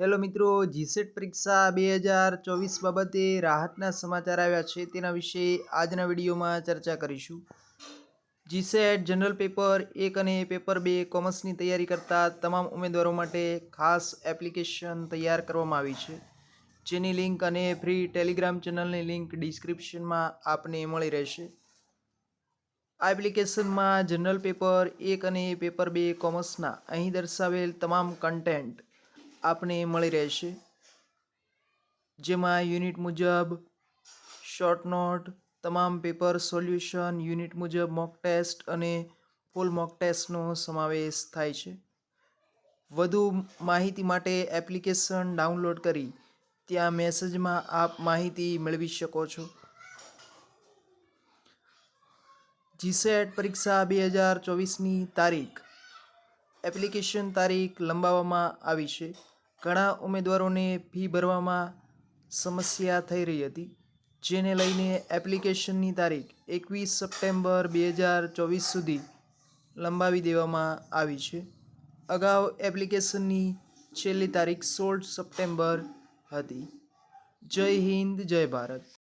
Hello મિત્રો, GSET પરીક્ષા બે હજાર ચોવીસ બાબતે રાહતના સમાચાર આવ્યા છે. તેના વિશે આજના વિડીયોમાં ચર્ચા કરીશું. જીસેટ જનરલ પેપર એક અને પેપર બે કોમર્સની તૈયારી કરતા તમામ ઉમેદવારો માટે ખાસ એપ્લિકેશન તૈયાર કરવામાં આવી છે. જેની લિંક અને ફ્રી ટેલિગ્રામ ચેનલની લિંક ડિસ્ક્રિપ્શનમાં આપને મળી રહેશે. આ એપ્લિકેશનમાં જનરલ પેપર એક અને પેપર બે કોમર્સના અહીં દર્શાવેલ તમામ કન્ટેન્ટ આપને મળી રહેશે. જેમાં યુનિટ મુજબ શોર્ટ નોટ, તમામ પેપર સોલ્યુશન, યુનિટ મુજબ મોક ટેસ્ટ અને ફૂલ મોક ટેસ્ટનો સમાવેશ થાય છે. વધુ માહિતી માટે એપ્લિકેશન ડાઉનલોડ કરી ત્યાં મેસેજમાં આપ માહિતી મેળવી શકો છો. જીસેટ પરીક્ષા બે હજાર ચોવીસની તારીખ. એપ્લિકેશન તારીખ લંબાવવામાં આવી છે. ઘણા ઉમેદવારોને ફી ભરવામાં સમસ્યા થઈ રહી હતી, જેને લઈને એપ્લિકેશનની તારીખ એકવીસ સપ્ટેમ્બર બે હજાર ચોવીસ સુધી લંબાવી દેવામાં આવી છે. અગાઉ એપ્લિકેશનની છેલ્લી તારીખ સોળ સપ્ટેમ્બર હતી. જય હિન્દ, જય ભારત.